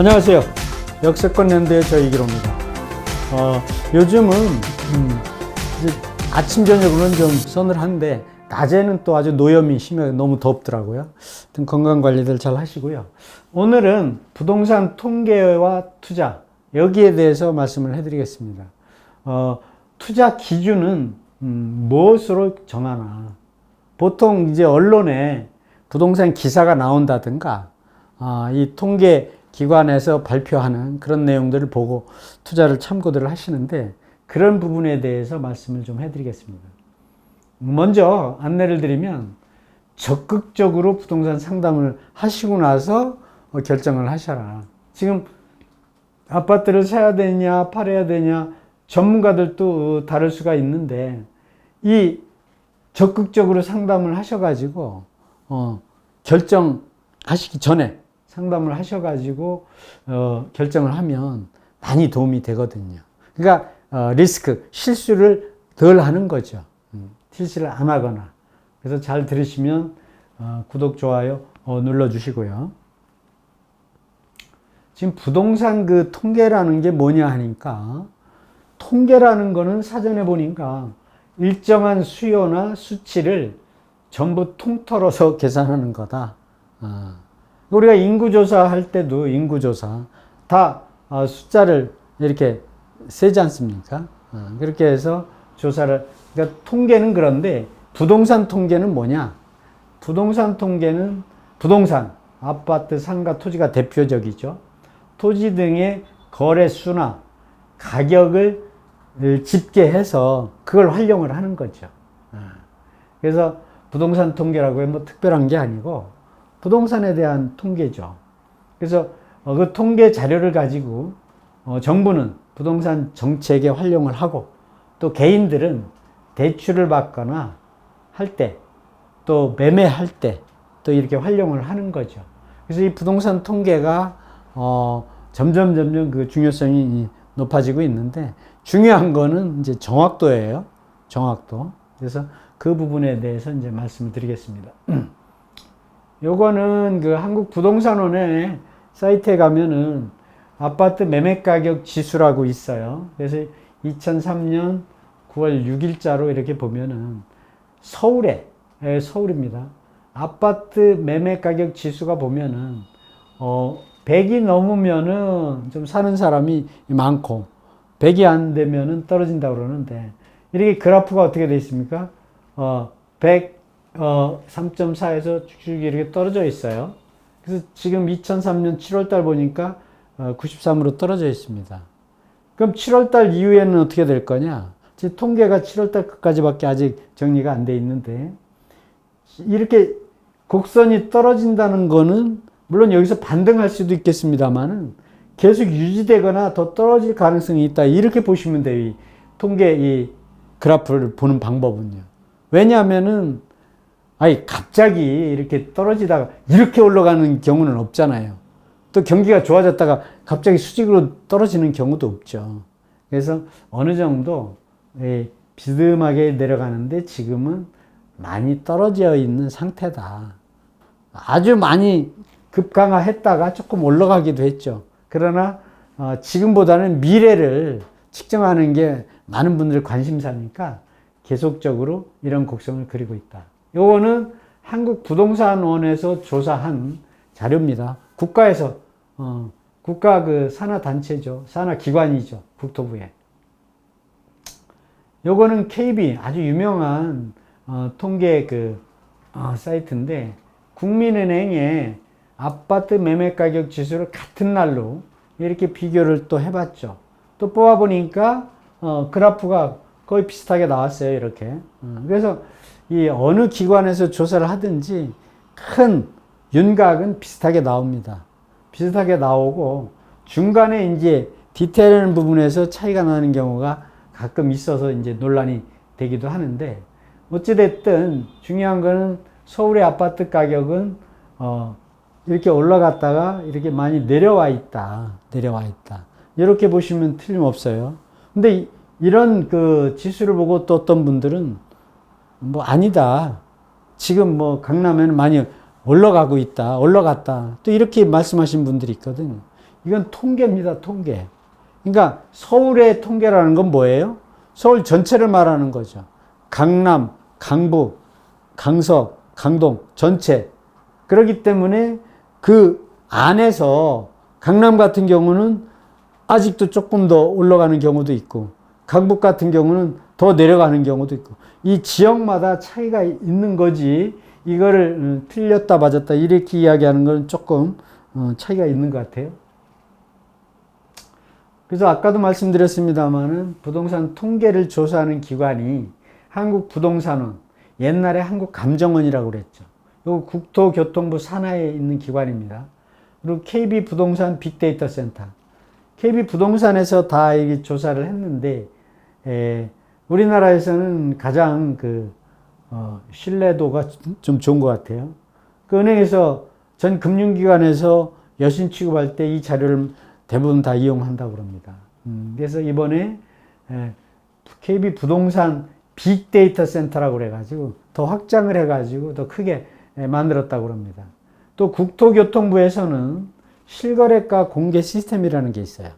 안녕하세요. 역세권 연대의 저이기로입니다. 어, 요즘은 음, 아침 저녁으로는 좀 서늘한데 낮에는 또 아주 노염이 심해 너무 덥더라고요. 하여튼 건강 관리들 잘 하시고요. 오늘은 부동산 통계와 투자 여기에 대해서 말씀을 해드리겠습니다. 어, 투자 기준은 음, 무엇으로 정하나? 보통 이제 언론에 부동산 기사가 나온다든가 아, 이 통계 기관에서 발표하는 그런 내용들을 보고 투자를 참고들을 하시는데 그런 부분에 대해서 말씀을 좀 해드리겠습니다. 먼저 안내를 드리면 적극적으로 부동산 상담을 하시고 나서 어, 결정을 하셔라. 지금 아파트를 사야 되냐, 팔아야 되냐, 전문가들도 다를 수가 있는데, 이 적극적으로 상담을 하셔가지고, 어, 결정하시기 전에 상담을 하셔가지고, 어, 결정을 하면 많이 도움이 되거든요. 그러니까, 어, 리스크, 실수를 덜 하는 거죠. 음, 실수를 안 하거나. 그래서 잘 들으시면, 어, 구독, 좋아요, 어, 눌러주시고요. 지금 부동산 그 통계라는 게 뭐냐 하니까 통계라는 거는 사전에 보니까 일정한 수요나 수치를 전부 통틀어서 계산하는 거다. 아. 우리가 인구조사 할 때도 인구조사 다 어, 숫자를 이렇게 세지 않습니까? 아, 그렇게 해서 조사를, 그러니까 통계는 그런데 부동산 통계는 뭐냐? 부동산 통계는 부동산, 아파트, 상가, 토지가 대표적이죠. 토지 등의 거래 수나 가격을 집계해서 그걸 활용을 하는 거죠. 아. 그래서 부동산 통계라고 하면 뭐 특별한 게 아니고 부동산에 대한 통계죠. 그래서 어, 그 통계 자료를 가지고 어, 정부는 부동산 정책에 활용을 하고 또 개인들은 대출을 받거나 할 때 또 매매할 때 또 이렇게 활용을 하는 거죠. 그래서 이 부동산 통계가 어, 점점 점점 그 중요성이 높아지고 있는데 중요한 거는 이제 정확도예요. 정확도. 그래서 그 부분에 대해서 이제 말씀을 드리겠습니다. 요거는 그 한국 부동산원의 사이트에 가면은 아파트 매매 가격 지수라고 있어요. 그래서 2003년 9월 6일자로 이렇게 보면은 서울에 예, 서울입니다. 아파트 매매 가격 지수가 보면은 어 100이 넘으면은 좀 사는 사람이 많고 100이 안 되면은 떨어진다 그러는데 이렇게 그래프가 어떻게 돼 있습니까? 어, 100, 어, 3.4에서 쭉쭉 이렇게 떨어져 있어요. 그래서 지금 2003년 7월 달 보니까 어, 93으로 떨어져 있습니다. 그럼 7월 달 이후에는 어떻게 될 거냐? 지금 통계가 7월 달 끝까지밖에 아직 정리가 안 돼 있는데 이렇게 곡선이 떨어진다는 거는 물론 여기서 반등할 수도 있겠습니다만은 계속 유지되거나 더 떨어질 가능성이 있다. 이렇게 보시면 돼요. 이 통계 이 그래프를 보는 방법은요. 왜냐하면은 아니 갑자기 이렇게 떨어지다가 이렇게 올라가는 경우는 없잖아요. 또 경기가 좋아졌다가 갑자기 수직으로 떨어지는 경우도 없죠. 그래서 어느 정도 비스듬하게 내려가는데 지금은 많이 떨어져 있는 상태다. 아주 많이 급강하했다가 조금 올라가기도 했죠. 그러나 어, 지금보다는 미래를 측정하는 게 많은 분들 관심사니까 계속적으로 이런 곡선을 그리고 있다. 요거는 한국 부동산원에서 조사한 자료입니다. 국가에서 어, 국가 그 산하 단체죠. 산하 기관이죠. 국토부에. 요거는 KB 아주 유명한 어, 통계 그 어, 사이트인데 국민은행에 아파트 매매 가격 지수를 같은 날로 이렇게 비교를 또 해봤죠. 또 뽑아보니까 어, 그래프가 거의 비슷하게 나왔어요. 이렇게. 어, 그래서 이 어느 기관에서 조사를 하든지 큰 윤곽은 비슷하게 나옵니다. 비슷하게 나오고 중간에 이제 디테일한 부분에서 차이가 나는 경우가 가끔 있어서 이제 논란이 되기도 하는데 어찌됐든 중요한 거는 서울의 아파트 가격은 어 이렇게 올라갔다가 이렇게 많이 내려와 있다. 내려와 있다. 이렇게 보시면 틀림없어요. 근데 이런 그 지수를 보고 또 어떤 분들은 뭐 아니다. 지금 뭐 강남에는 많이 올라가고 있다. 올라갔다. 또 이렇게 말씀하신 분들이 있거든요. 이건 통계입니다, 통계. 그러니까 서울의 통계라는 건 뭐예요? 서울 전체를 말하는 거죠. 강남, 강북, 강서, 강동 전체. 그렇기 때문에 그 안에서 강남 같은 경우는 아직도 조금 더 올라가는 경우도 있고 강북 같은 경우는 더 내려가는 경우도 있고 이 지역마다 차이가 있는 거지 이거를 음, 틀렸다 맞았다 이렇게 이야기하는 건 조금 어, 차이가 있는 것 같아요. 그래서 아까도 말씀드렸습니다만은 부동산 통계를 조사하는 기관이 한국부동산원, 옛날에 한국감정원이라고 그랬죠. 요 국토교통부 산하에 있는 기관입니다. 그리고 KB 부동산 빅데이터 센터. KB 부동산에서 다 조사를 했는데, 에, 우리나라에서는 가장 그, 어, 신뢰도가 좀 좋은 것 같아요. 그 은행에서 전 금융기관에서 여신 취급할 때 이 자료를 대부분 다 이용한다고 그럽니다. 음, 그래서 이번에 에, KB 부동산 빅데이터 센터라고 그래가지고 더 확장을 해가지고 더 크게 에, 만들었다고 그럽니다. 또 국토교통부에서는 실거래가 공개 시스템이라는 게 있어요.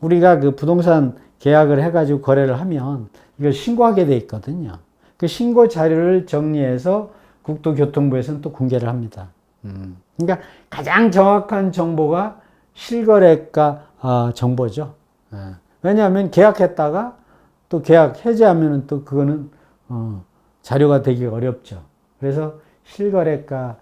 우리가 그 부동산 계약을 해가지고 거래를 하면 이걸 신고하게 돼 있거든요. 그 신고 자료를 정리해서 국토교통부에서는 또 공개를 합니다. 음. 그러니까 가장 정확한 정보가 실거래가 아, 정보죠. 예. 왜냐하면 계약했다가 또 계약 해지하면은 또 그거는 어, 자료가 되기 어렵죠. 그래서 실거래가가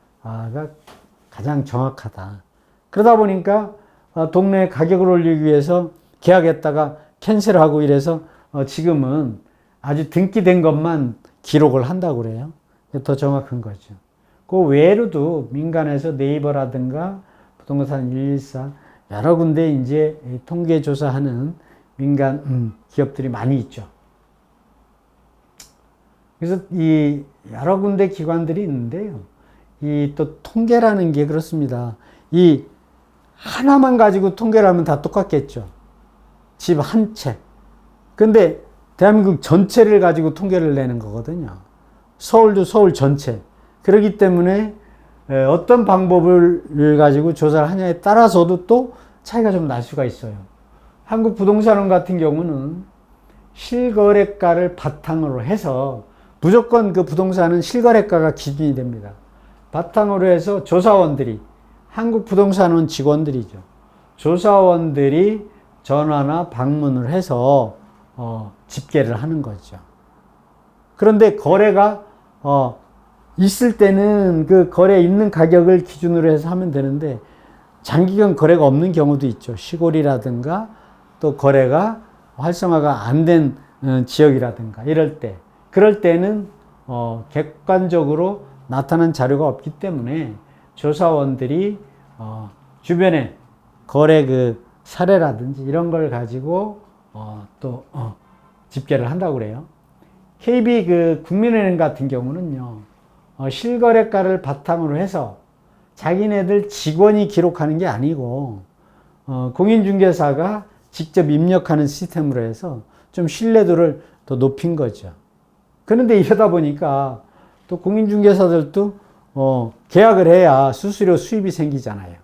가장 정확하다. 그러다 보니까 어, 동네 가격을 올리기 위해서 계약했다가 캔슬하고 이래서 어, 지금은 아주 등기된 것만 기록을 한다고 그래요. 더 정확한 거죠. 그 외로도 민간에서 네이버라든가 부동산 114 여러 군데 이제 통계 조사하는 민간 음, 기업들이 많이 있죠. 그래서 이 여러 군데 기관들이 있는데요. 이 또 통계라는 게 그렇습니다. 이 하나만 가지고 통계를 하면 다 똑같겠죠. 집 한 채. 근데 대한민국 전체를 가지고 통계를 내는 거거든요. 서울도 서울 전체. 그렇기 때문에 어떤 방법을 가지고 조사를 하냐에 따라서도 또 차이가 좀 날 수가 있어요. 한국 부동산원 같은 경우는 실거래가를 바탕으로 해서 무조건 그 부동산은 실거래가가 기준이 됩니다. 바탕으로 해서 조사원들이 한국 부동산원 직원들이죠. 조사원들이 전화나 방문을 해서 어, 집계를 하는 거죠. 그런데 거래가 어, 있을 때는 그 거래 있는 가격을 기준으로 해서 하면 되는데 장기간 거래가 없는 경우도 있죠. 시골이라든가 또 거래가 활성화가 안된 어, 지역이라든가 이럴 때 그럴 때는 어, 객관적으로 나타난 자료가 없기 때문에 조사원들이 어, 주변에 거래 그 사례라든지 이런 걸 가지고 어, 또 어, 집계를 한다고 그래요. KB 그 국민은행 같은 경우는요 어, 실거래가를 바탕으로 해서 자기네들 직원이 기록하는 게 아니고 어, 공인중개사가 직접 입력하는 시스템으로 해서 좀 신뢰도를 더 높인 거죠. 그런데 이러다 보니까 또 공인중개사들도 어, 계약을 해야 수수료 수입이 생기잖아요.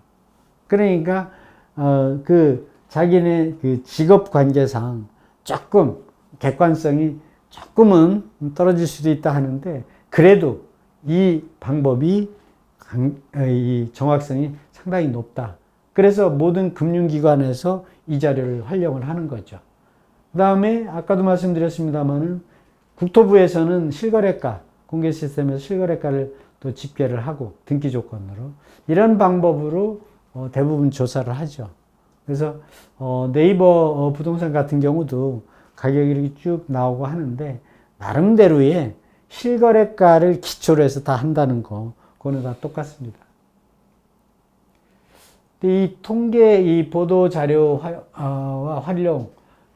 그러니까 어, 그 자기네 그 직업 관계상 조금 객관성이 조금은 떨어질 수도 있다 하는데 그래도 이 방법이 이 정확성이 상당히 높다. 그래서 모든 금융기관에서 이 자료를 활용을 하는 거죠. 그 다음에 아까도 말씀드렸습니다만은 국토부에서는 실거래가 공개 시스템에서 실거래가를 또 집계를 하고 등기 조건으로 이런 방법으로 어, 대부분 조사를 하죠. 그래서 어, 네이버 어, 부동산 같은 경우도 가격이 이렇게 쭉 나오고 하는데 나름대로의 실거래가를 기초로 해서 다 한다는 거 그거는 다 똑같습니다. 이 통계, 이 보도 자료와 활용,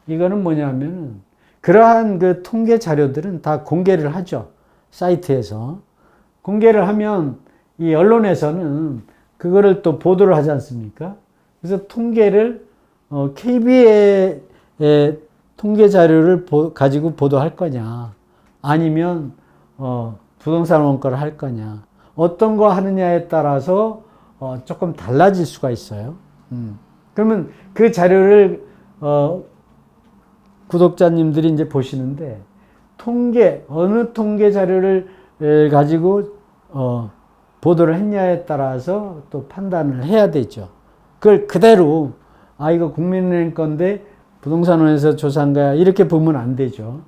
이거는 뭐냐면, 그러한 그 통계 자료들은 다 공개를 하죠. 사이트에서. 공개를 하면 이 언론에서는 그거를 또 보도를 하지 않습니까? 그래서 통계를, 어, KB의 통계 자료를 보, 가지고 보도할 거냐, 아니면, 어, 부동산 원가를 할 거냐. 어떤 거 하느냐에 따라서 어, 조금 달라질 수가 있어요. 음. 그러면 그 자료를 어, 구독자님들이 이제 보시는데 통계 어느 통계 자료를 에, 가지고 어, 보도를 했냐에 따라서 또 판단을 해야 되죠. 그걸 그대로 아 이거 국민은행 건데 부동산원에서 조사한 거야 이렇게 보면 안 되죠.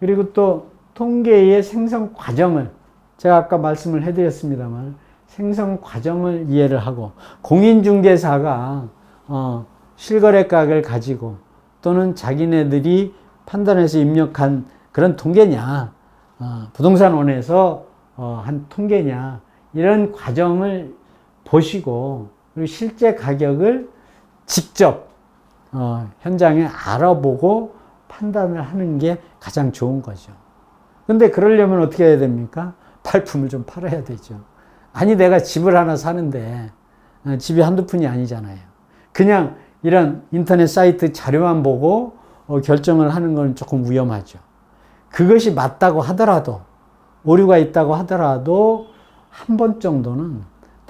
그리고 또 통계의 생성 과정을 제가 아까 말씀을 해드렸습니다만 생성 과정을 이해를 하고 공인중개사가 어, 실거래가격을 가지고 또는 자기네들이 판단해서 입력한 그런 통계냐 어, 부동산원에서 어, 한 통계냐 이런 과정을 보시고 그리고 실제 가격을 직접 어, 현장에 알아보고 판단을 하는 게 가장 좋은 거죠. 근데 그러려면 어떻게 해야 됩니까? 발품을 좀 팔아야 되죠. 아니, 내가 집을 하나 사는데, 어, 집이 한두 푼이 아니잖아요. 그냥 이런 인터넷 사이트 자료만 보고 어, 결정을 하는 건 조금 위험하죠. 그것이 맞다고 하더라도, 오류가 있다고 하더라도, 한 번 정도는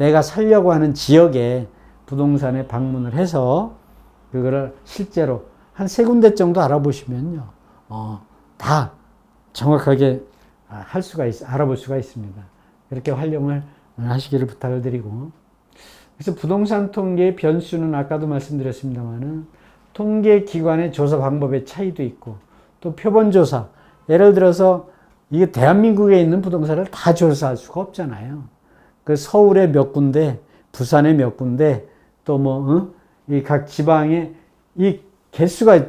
내가 살려고 하는 지역에 부동산에 방문을 해서, 그거를 실제로 한 세 군데 정도 알아보시면요, 어, 다 정확하게 아, 할 수가 있, 알아볼 수가 있습니다. 이렇게 활용을 하시기를 부탁을 드리고. 그래서 부동산 통계의 변수는 아까도 말씀드렸습니다만은 통계 기관의 조사 방법의 차이도 있고 또 표본 조사. 예를 들어서 이게 대한민국에 있는 부동산을 다 조사할 수가 없잖아요. 그 서울에 몇 군데, 부산에 몇 군데, 또 뭐, 이각 지방에 이 개수가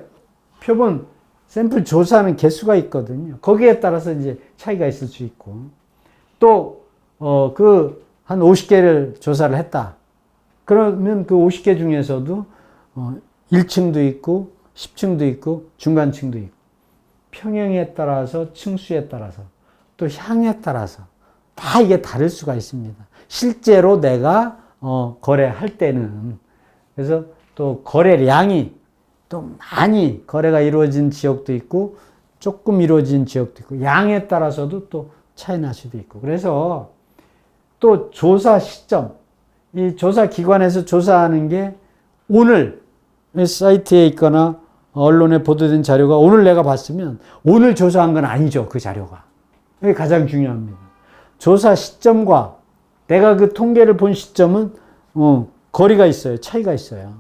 표본 샘플 조사하는 개수가 있거든요. 거기에 따라서 이제 차이가 있을 수 있고 또 어 그 한 50개를 조사를 했다. 그러면 그 50개 중에서도 어 1층도 있고 10층도 있고 중간층도 있고 평형에 따라서 층수에 따라서 또 향에 따라서 다 이게 다를 수가 있습니다. 실제로 내가 어 거래할 때는. 그래서 또 거래량이 또 많이 거래가 이루어진 지역도 있고 조금 이루어진 지역도 있고 양에 따라서도 또 차이 날 수도 있고. 그래서 또 조사 시점 이 조사 기관에서 조사하는 게 오늘 사이트에 있거나 언론에 보도된 자료가 오늘 내가 봤으면 오늘 조사한 건 아니죠 그 자료가. 이게 가장 중요합니다 조사 시점과 내가 그 통계를 본 시점은 어, 거리가 있어요 차이가 있어요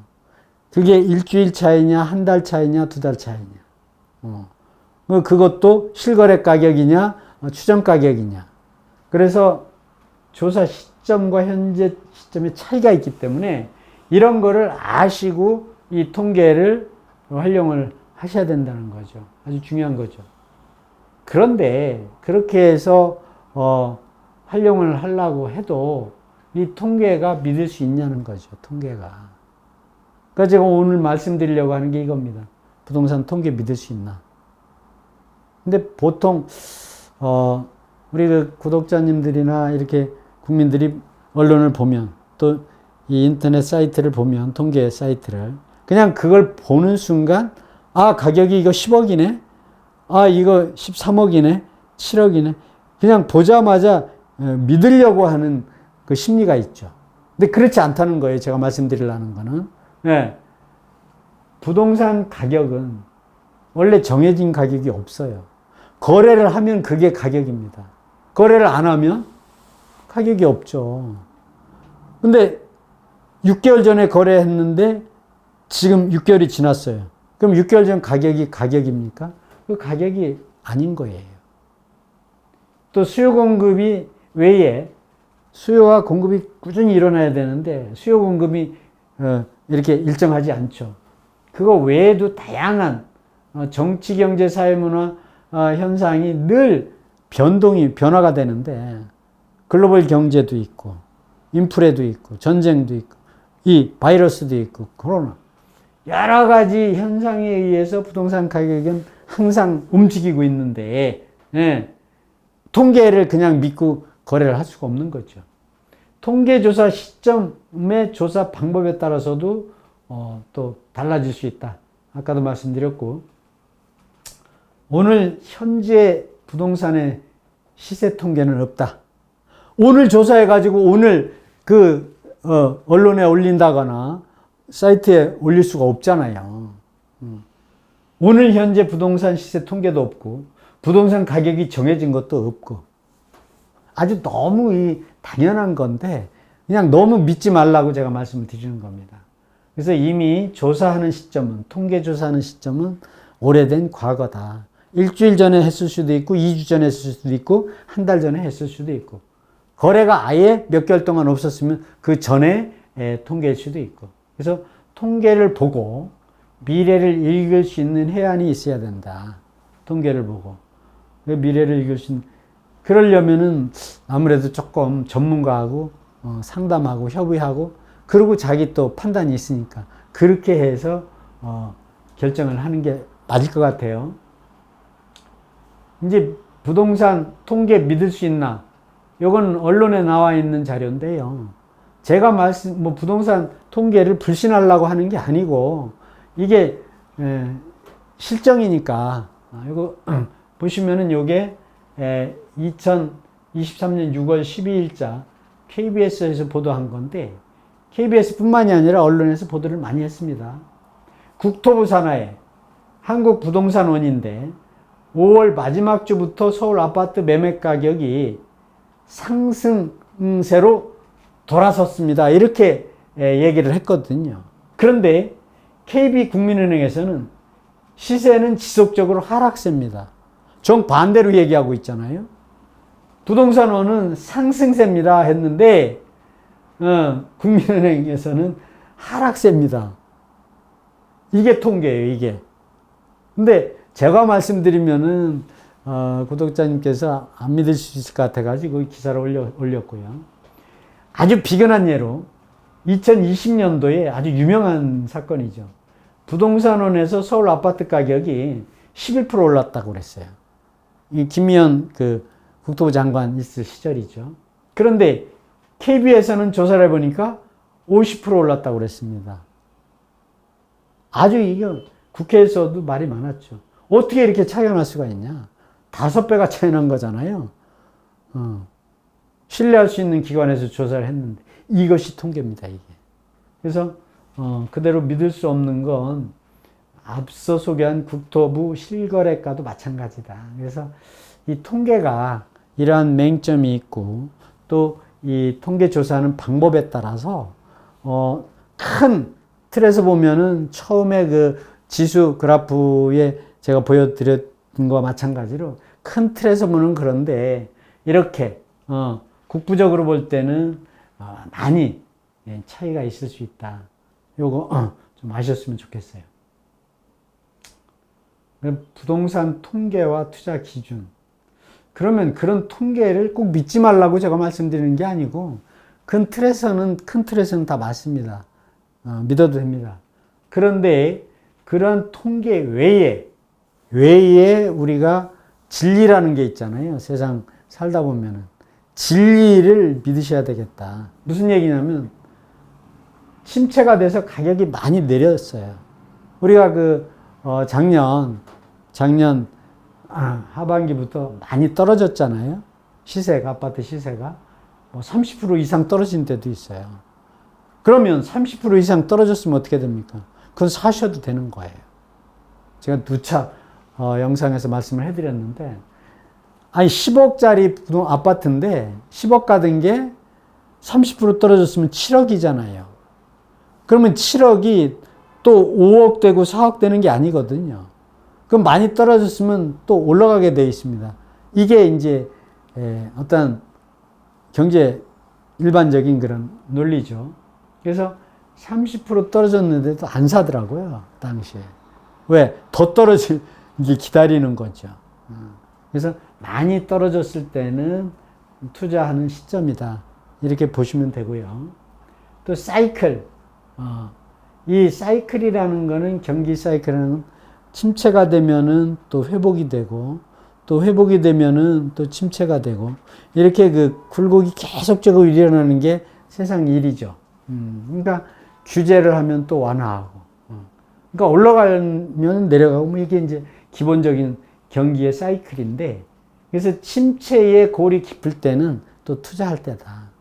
그게 일주일 차이냐, 한 달 차이냐, 두 달 차이냐. 어. 그것도 실거래 가격이냐, 어, 추정 가격이냐. 그래서 조사 시점과 현재 시점의 차이가 있기 때문에 이런 거를 아시고 이 통계를 활용을 하셔야 된다는 거죠. 아주 중요한 거죠. 그런데 그렇게 해서 어, 활용을 하려고 해도 이 통계가 믿을 수 있냐는 거죠. 통계가. 그러니까 제가 오늘 말씀드리려고 하는 게 이겁니다. 부동산 통계 믿을 수 있나? 근데 보통 어 우리 그 구독자님들이나 이렇게 국민들이 언론을 보면 또 이 인터넷 사이트를 보면 통계 사이트를 그냥 그걸 보는 순간 아 가격이 이거 10억이네 아 이거 13억이네 7억이네 그냥 보자마자 어, 믿으려고 하는 그 심리가 있죠. 근데 그렇지 않다는 거예요. 제가 말씀드리려는 거는. 네. 부동산 가격은 원래 정해진 가격이 없어요. 거래를 하면 그게 가격입니다. 거래를 안 하면 가격이 없죠. 근데 6개월 전에 거래했는데 지금 6개월이 지났어요. 그럼 6개월 전 가격이 가격입니까? 그 가격이 아닌 거예요. 또 수요 공급이 외에 수요와 공급이 꾸준히 일어나야 되는데 수요 공급이 어, 이렇게 일정하지 않죠. 그거 외에도 다양한 어, 정치, 경제, 사회, 문화 어, 현상이 늘 변동이 변화가 되는데 글로벌 경제도 있고 인플레도 있고 전쟁도 있고 이 바이러스도 있고 코로나 여러 가지 현상에 의해서 부동산 가격은 항상 움직이고 있는데 예, 통계를 그냥 믿고 거래를 할 수가 없는 거죠. 통계조사 시점의 조사 방법에 따라서도 어, 또 달라질 수 있다. 아까도 말씀드렸고 오늘 현재 부동산의 시세 통계는 없다. 오늘 조사해 가지고 오늘 그 어, 언론에 올린다거나 사이트에 올릴 수가 없잖아요. 음. 오늘 현재 부동산 시세 통계도 없고 부동산 가격이 정해진 것도 없고 아주 너무 이 당연한 건데 그냥 너무 믿지 말라고 제가 말씀을 드리는 겁니다. 그래서 이미 조사하는 시점은 통계 조사하는 시점은 오래된 과거다. 일주일 전에 했을 수도 있고 2주 전에 했을 수도 있고 한 달 전에 했을 수도 있고 거래가 아예 몇 개월 동안 없었으면 그 전에 에, 통계일 수도 있고 그래서 통계를 보고 미래를 읽을 수 있는 해안이 있어야 된다. 통계를 보고 그 미래를 읽을 수 있는 그러려면은 아무래도 조금 전문가하고 어, 상담하고 협의하고 그리고 자기 또 판단이 있으니까 그렇게 해서 어, 결정을 하는 게 맞을 것 같아요. 이제 부동산 통계 믿을 수 있나? 이건 언론에 나와 있는 자료인데요. 제가 말씀, 뭐 부동산 통계를 불신하려고 하는 게 아니고 이게 에, 실정이니까 아, 이거 보시면은 요게 에, 2023년 6월 12일자 KBS에서 보도한 건데 KBS뿐만이 아니라 언론에서 보도를 많이 했습니다. 국토부 산하의 한국부동산원인데 5월 마지막 주부터 서울 아파트 매매 가격이 상승세로 돌아섰습니다. 이렇게 얘기를 했거든요. 그런데 KB국민은행에서는 시세는 지속적으로 하락세입니다. 정반대로 얘기하고 있잖아요. 부동산원은 상승세입니다 했는데 어, 국민은행에서는 하락세입니다. 이게 통계예요, 이게. 근데 제가 말씀드리면은 어, 구독자님께서 안 믿을 수 있을 것 같아가지고 기사를 올려, 올렸고요. 아주 비근한 예로 2020년도에 아주 유명한 사건이죠. 부동산원에서 서울 아파트 가격이 11% 올랐다고 그랬어요. 이 김미연 그 국토부 장관 있을 시절이죠. 그런데 KB에서는 조사를 해보니까 50% 올랐다고 그랬습니다. 아주 이게 국회에서도 말이 많았죠. 어떻게 이렇게 차이가 날 수가 있냐? 다섯 배가 차이 난 거잖아요. 어. 신뢰할 수 있는 기관에서 조사를 했는데 이것이 통계입니다, 이게. 그래서 어, 그대로 믿을 수 없는 건 앞서 소개한 국토부 실거래가도 마찬가지다. 그래서 이 통계가 이러한 맹점이 있고 또 이 통계 조사하는 방법에 따라서 어, 큰 틀에서 보면은 처음에 그 지수 그래프에 제가 보여드렸던 것과 마찬가지로 큰 틀에서 보는 그런데 이렇게 어, 국부적으로 볼 때는 어, 많이 예, 차이가 있을 수 있다. 요거 어, 좀 아셨으면 좋겠어요. 부동산 통계와 투자 기준. 그러면 그런 통계를 꼭 믿지 말라고 제가 말씀드리는 게 아니고 큰 틀에서는 큰 틀에서는 다 맞습니다. 어, 믿어도 됩니다. 그런데 그런 통계 외에 외에 우리가 진리라는 게 있잖아요. 세상 살다 보면은 진리를 믿으셔야 되겠다. 무슨 얘기냐면 침체가 돼서 가격이 많이 내렸어요. 우리가 그 어, 작년 작년 아, 하반기부터 많이 떨어졌잖아요. 시세가 아파트 시세가 뭐 30% 이상 떨어진 데도 있어요. 그러면 30% 이상 떨어졌으면 어떻게 됩니까? 그건 사셔도 되는 거예요. 제가 누차 어, 영상에서 말씀을 해드렸는데, 아니 10억짜리 아파트인데 10억 가던 게30% 떨어졌으면 7억이잖아요. 그러면 7억이 또 5억 되고 4억 되는 게 아니거든요. 그럼 많이 떨어졌으면 또 올라가게 되어 있습니다. 이게 이제 예, 어떤 경제 일반적인 그런 논리죠. 그래서 30% 떨어졌는데도 안 사더라고요, 당시에. 왜? 더 떨어질 게 기다리는 거죠. 어. 그래서 많이 떨어졌을 때는 투자하는 시점이다. 이렇게 보시면 되고요. 또 사이클. 어, 이 사이클이라는 거는 경기 사이클은 침체가 되면은 또 회복이 되고 또 회복이 되면은 또 침체가 되고 이렇게 그 굴곡이 계속적으로 일어나는 게 세상 일이죠. 음, 그러니까 규제를 하면 또 완화하고. 어. 그러니까 올라가면 내려가고 뭐 이게 이제 기본적인 경기의 사이클인데 그래서 침체의 골이 깊을 때는 또 투자할 때다.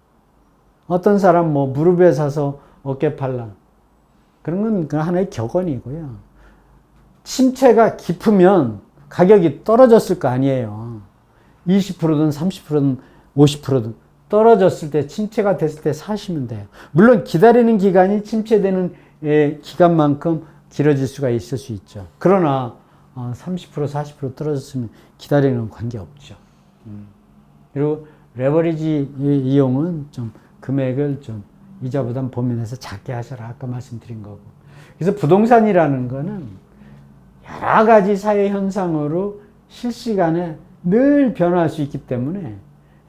어떤 사람 뭐 무릎에 사서 어깨 팔라. 그런 건그 하나의 격언이고요. 침체가 깊으면 가격이 떨어졌을 거 아니에요. 20%든 30%든 50%든 떨어졌을 때 침체가 됐을 때 사시면 돼요. 물론 기다리는 기간이 침체되는 예, 기간만큼 길어질 수가 있을 수 있죠. 그러나 어, 30% 40% 떨어졌으면 기다리는 건 관계 없죠. 음. 그리고 레버리지 이- 이용은 좀 금액을 좀 이자 부담 범위내에서 작게 하셔라 아까 말씀드린 거고. 그래서 부동산이라는 거는 여러 가지 사회 현상으로 실시간에 늘 변화할 수 있기 때문에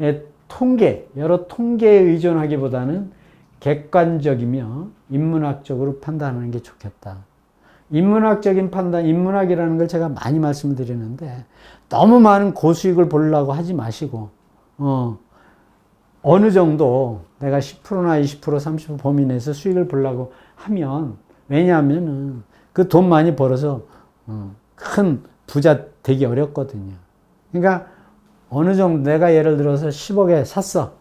예, 통계, 여러 통계에 의존하기보다는 객관적이며 인문학적으로 판단하는 게 좋겠다. 인문학적인 판단, 인문학이라는 걸 제가 많이 말씀을 드리는데 너무 많은 고수익을 보려고 하지 마시고 어, 어느 정도 내가 10%나 20% 30% 범위 내에서 수익을 보려고 하면 왜냐하면은 그 돈 많이 벌어서 어, 큰 부자 되기 어렵거든요. 그러니까 어느 정도 내가 예를 들어서 10억에 샀어.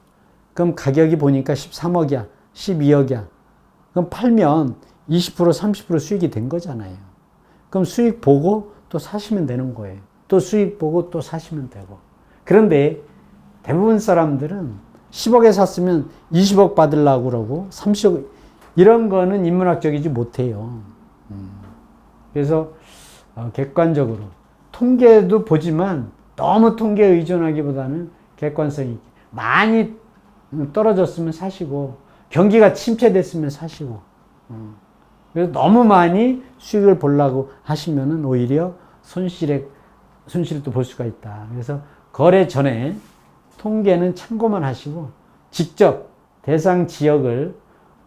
그럼 가격이 보니까 13억이야. 12억이야. 그럼 팔면 20% 30% 수익이 된 거잖아요. 그럼 수익 보고 또 사시면 되는 거예요. 또 수익 보고 또 사시면 되고. 그런데 대부분 사람들은 10억에 샀으면 20억 받으려고 그러고 30억 이런 거는 인문학적이지 못해요. 음. 그래서 어, 객관적으로 통계도 보지만 너무 통계에 의존하기보다는 객관성이 많이 떨어졌으면 사시고 경기가 침체됐으면 사시고 음. 그래서 너무 많이 수익을 보려고 하시면은 오히려 손실에 손실을 또볼 수가 있다. 그래서 거래 전에 통계는 참고만 하시고 직접 대상 지역을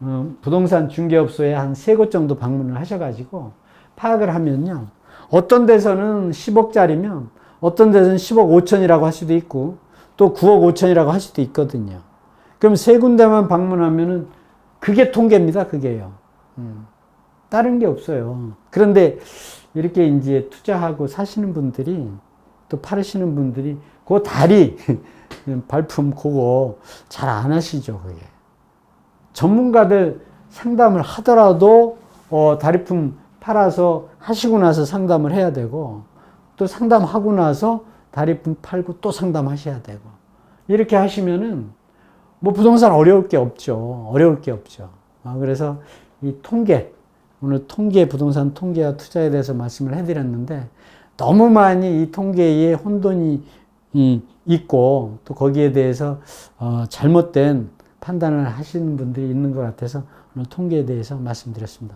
어, 부동산 중개업소에 한 세 곳 정도 방문을 하셔가지고 파악을 하면요. 어떤 데서는 10억짜리면 어떤 데서는 10억 5천이라고 할 수도 있고 또 9억 5천이라고 할 수도 있거든요. 그럼 세 군데만 방문하면은 그게 통계입니다. 그게요. 음. 다른 게 없어요. 그런데 이렇게 이제 투자하고 사시는 분들이 또 팔으시는 분들이 그 다리 발품 그거 잘 안 하시죠. 그게. 전문가들 상담을 하더라도 어, 다리품 팔아서 하시고 나서 상담을 해야 되고 또 상담하고 나서 다리품 팔고 또 상담하셔야 되고 이렇게 하시면은 뭐 부동산 어려울 게 없죠. 어려울 게 없죠. 아, 그래서 이 통계 오늘 통계 부동산 통계와 투자에 대해서 말씀을 해드렸는데 너무 많이 이 통계에 혼돈이 이 있고 또 거기에 대해서 어, 잘못된 판단을 하시는 분들이 있는 것 같아서 오늘 통계에 대해서 말씀드렸습니다.